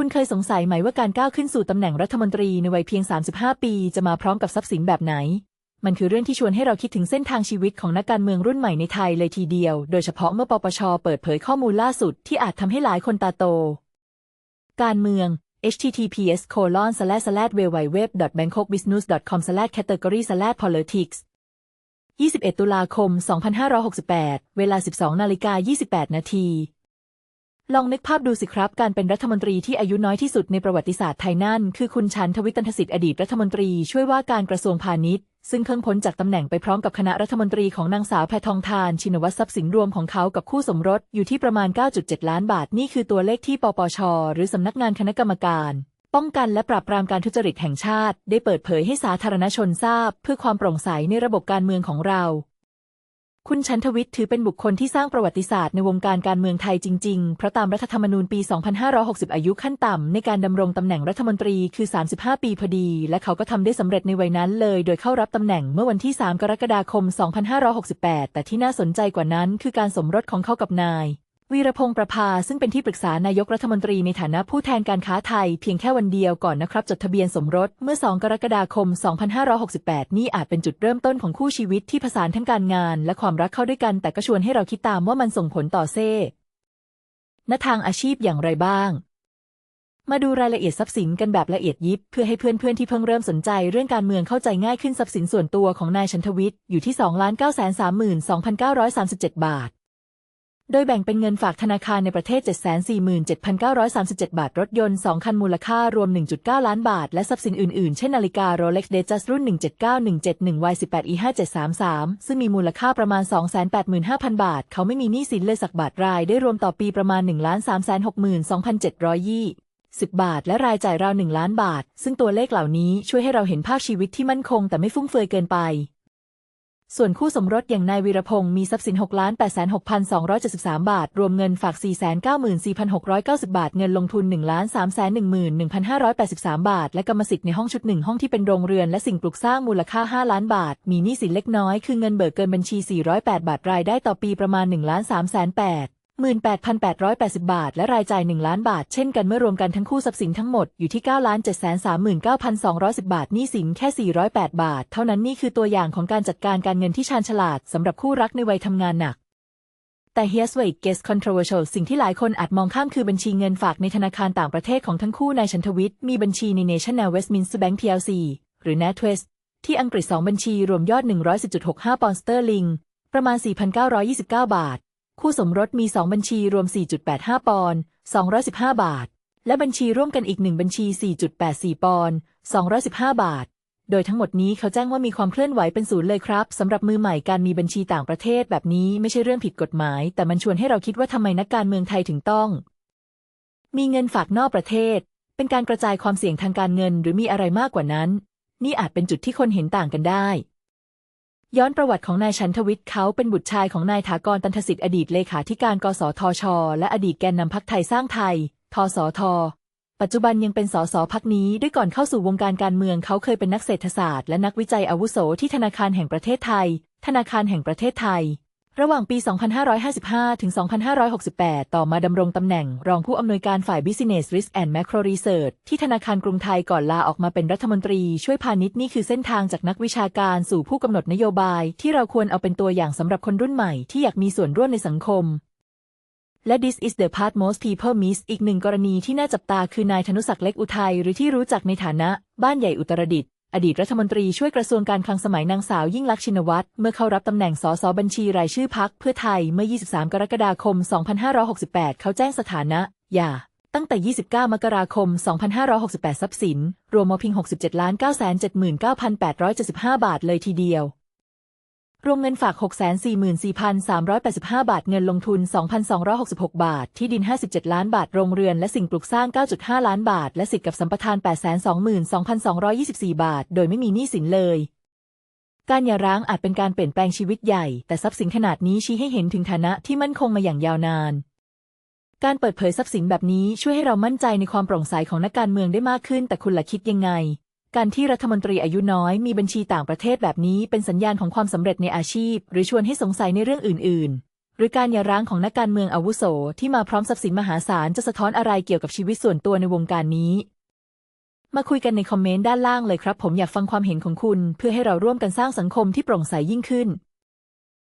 คุณเคยสงสัยไหมว่าการก้าวขึ้นสู่ตำแหน่งรัฐมนตรีในวัยเพียง 35 ปีจะมาพร้อมกับทรัพย์สินแบบไหน มันคือเรื่องที่ชวนให้เราคิดถึงเส้นทางชีวิตของนักการเมืองรุ่นใหม่ในไทยเลยทีเดียว โดยเฉพาะเมื่อปปช เปิดเผยข้อมูลล่าสุดที่อาจทำให้หลายคนตาโต การเมือง https colon slash slash www bangkokbusiness com slash category slash politics 21 ตุลาคม 2568 เวลา 12 นาฬิกา 28 นาที ลองนึกภาพดูสิครับ การเป็นรัฐมนตรีที่อายุน้อยที่สุดในประวัติศาสตร์ไทยนั่น คือคุณชันทวิตันทสิทธิ์อดีตรัฐมนตรีช่วยว่าการกระทรวงพาณิชย์ ซึ่งเพิ่งพ้นจากตำแหน่งไปพร้อมกับคณะรัฐมนตรีของนางสาวแพทองทานชินวัตรทรัพย์สินรวมของเขากับคู่สมรสอยู่ที่ประมาณ 9.7 ล้านบาท นี่คือตัวเลขที่ปปช หรือสำนักงานคณะกรรมการ ป้องกันและปราบปรามการทุจริตแห่งชาติ ได้เปิดเผยให้สาธารณชนทราบ เพื่อความโปร่งใสในระบบการเมืองของเรา คุณชันทวิทย์ถือเป็นบุคคลที่สร้างประวัติศาสตร์ในวงการการเมืองไทยจริง ๆ เพราะตามรัฐธรรมนูญปี 2560 อายุขั้นต่ำในการดำรงตำแหน่งรัฐมนตรีคือ 35 ปีพอดี และเขาก็ทำได้สำเร็จในวัยนั้นเลย โดยเข้ารับตำแหน่งเมื่อวันที่ 3 กรกฎาคม 2568 แต่ที่น่าสนใจกว่านั้นคือการสมรสของเขากับนาย วีรพงษ์ประภาซึ่งเป็นที่ปรึกษานายกรัฐมนตรีในฐานะผู้แทนการค้าไทย เพียงแค่วันเดียวก่อนนะครับ จดทะเบียนสมรสเมื่อ 2 กรกฎาคม 2568 นี่อาจเป็นจุดเริ่มต้นของคู่ชีวิตที่ผสานทั้งการงาน และความรักเข้าด้วยกัน แต่ก็ชวนให้เราคิดตามว่ามันส่งผลต่อเซ่ณทางอาชีพอย่างไรบ้าง มาดูรายละเอียดทรัพย์สินกันแบบละเอียดยิบ เพื่อให้เพื่อนๆที่เพิ่งเริ่มสนใจเรื่องการเมืองเข้าใจง่ายขึ้นทรัพย์สินส่วนตัวของนายชันทวิทย์อยู่ที่ 2,932,937 บาท โดยแบ่งเป็นเงินฝากธนาคารในประเทศ 747,937 บาท รถยนต์ 2 คันมูลค่ารวม 1.9 ล้านบาท และทรัพย์สินอื่นๆ เช่นนาฬิกา Rolex Datejust รุ่น 179-171Y18E5733 ซึ่งมีมูลค่าประมาณ 285,000 บาท เขาไม่มีหนี้สินเลยสักบาทราย ได้รวมต่อปีประมาณ 1,362,720 10 บาท และรายจ่ายราว 1 ล้านบาท ซึ่งตัวเลขเหล่านี้ช่วยให้เราเห็นภาพชีวิตที่มั่นคงแต่ไม่ฟุ่มเฟือยเกินไป ส่วนคู่สมรสอย่างนายวีรพงศ์มีทรัพย์สิน 6 8 6 2 7 3 บาท รวมเงินฝาก 494,690 บาท เงินลงทุน 1 3 1 1 583 บาท และกรรมสิทธิ์ในห้องชุดหนึ่งห้องที่เป็นโรงเรือนและสิ่งปลูกสร้างมูลค่า 5 ล้านบาท มีหนี้สินเล็กน้อย คือเงินเบิกเกินบัญชี 408 บาทรายได้ต่อปีประมาณ 1 3 8 18,880 บาท และรายจ่าย 1 ล้านบาท เช่นกันเมื่อรวมกันทั้งคู่ทรัพย์สินทั้งหมดอยู่ที่ 9,739,210 บาทหนี้สินแค่ 408 บาท เท่านั้นนี่คือตัวอย่างของการจัดการการเงินที่ชาญฉลาดสำหรับคู่รักในวัยทำงานหนัก แต่ here's w h y it gets controversial สิ่งที่หลายคนอาจมองข้ามคือบัญชีเงินฝากในธนาคารต่างประเทศของทั้งคู่นายชันทวิทย์มีบัญชีใน National Westminster Bank PLC หรือ NatWest ที่อังกฤษ 2 บัญชีรวมยอด 110.65 ปอนด์สเตอร์ลิงประมาณ 4,929 บาท คู่สมรสมี 2 บัญชีรวม 4.85 ปอนด์215 บาท และบัญชีร่วมกันอีก1บัญชี 4.84 ปอนด์215 บาท โดยทั้งหมดนี้เขาแจ้งว่ามีความเคลื่อนไหวเป็นศูนย์เลยครับสำหรับมือใหม่การมีบัญชีต่างประเทศแบบนี้ไม่ใช่เรื่องผิดกฎหมาย แต่มันชวนให้เราคิดว่าทำไมนักการเมืองไทยถึงต้อง มีเงินฝากนอกประเทศ เป็นการกระจายความเสี่ยงทางการเงิน หรือมีอะไรมากกว่านั้น นี่อาจเป็นจุดที่คนเห็นต่างกันได้ ย้อนประวัติของนายชันทวิทย์เขาเป็นบุตรชายของนายถากรตันทสิทธิ์อดีตเลขาธิการกสทช และอดีตแกนนำพักไทยสร้างไทย ทสท ปัจจุบันยังเป็นสสพักนี้ด้วยก่อนเข้าสู่วงการการเมืองเขาเคยเป็นนักเศรษฐศาสตร์และนักวิจัยอาวุโสที่ธนาคารแห่งประเทศไทย ธนาคารแห่งประเทศไทย ระหว่างปี 2555 ถึง 2568 ต่อมาดำรงตำแหน่งรองผู้อำนวยการฝ่าย Business Risk and Macro Research ที่ธนาคารกรุงไทยก่อนลาออกมาเป็นรัฐมนตรีช่วยพาณิชย์นี่คือเส้นทางจากนักวิชาการสู่ผู้กำหนดนโยบาย ที่เราควรเอาเป็นตัวอย่างสำหรับคนรุ่นใหม่ที่อยากมีส่วนร่วมในสังคม และ this is the part most people miss อีกหนึ่งกรณีที่น่าจับตาคือนายธนุศักดิ์เล็กอุทัยหรือที่รู้จักในฐานะ บ้านใหญ่อุตรดิต อดีตรัฐมนตรีช่วยกระทรวงการคลังสมัยนางสาวยิ่งลักษณ์ชินวัตร เมื่อเข้ารับตำแหน่งสสบัญชีรายชื่อพักเพื่อไทยเมื่อ 23 กรกฎาคม 2568 เขาแจ้งสถานะอย่า ตั้งแต่ 29 มกราคม 2568 ทรัพย์สิน รวมมาพิง 67 979,875 บาทเลยทีเดียว รวมเงินฝาก 644,385 บาท เงินลงทุน 2,266 บาท ที่ดิน 57 ล้านบาท โรงเรือน และสิ่งปลูกสร้าง 9.5 ล้านบาท และสิทธิ์กับสัมปทาน 822,224 บาท โดยไม่มีหนี้สินเลย การหย่าร้างอาจเป็นการเปลี่ยนแปลงชีวิตใหญ่ แต่ทรัพย์สินขนาดนี้ชี้ให้เห็นถึงฐานะที่มั่นคงมาอย่างยาวนาน การเปิดเผยทรัพย์สินแบบนี้ช่วยให้เรามั่นใจในความโปร่งใสของนักการเมืองได้มากขึ้น แต่คุณล่ะคิดยังไง การที่รัฐมนตรีอายุน้อยมีบัญชีต่างประเทศแบบนี้เป็นสัญญาณของความสำเร็จในอาชีพ หรือชวนให้สงสัยในเรื่องอื่น ๆ หรือการหย่าร้างของนักการเมืองอาวุโส ที่มาพร้อมทรัพย์สินมหาศาลจะสะท้อนอะไรเกี่ยวกับชีวิตส่วนตัวในวงการนี้ มาคุยกันในคอมเมนต์ด้านล่างเลยครับ ผมอยากฟังความเห็นของคุณ เพื่อให้เราร่วมกันสร้างสังคมที่โปร่งใสยิ่งขึ้น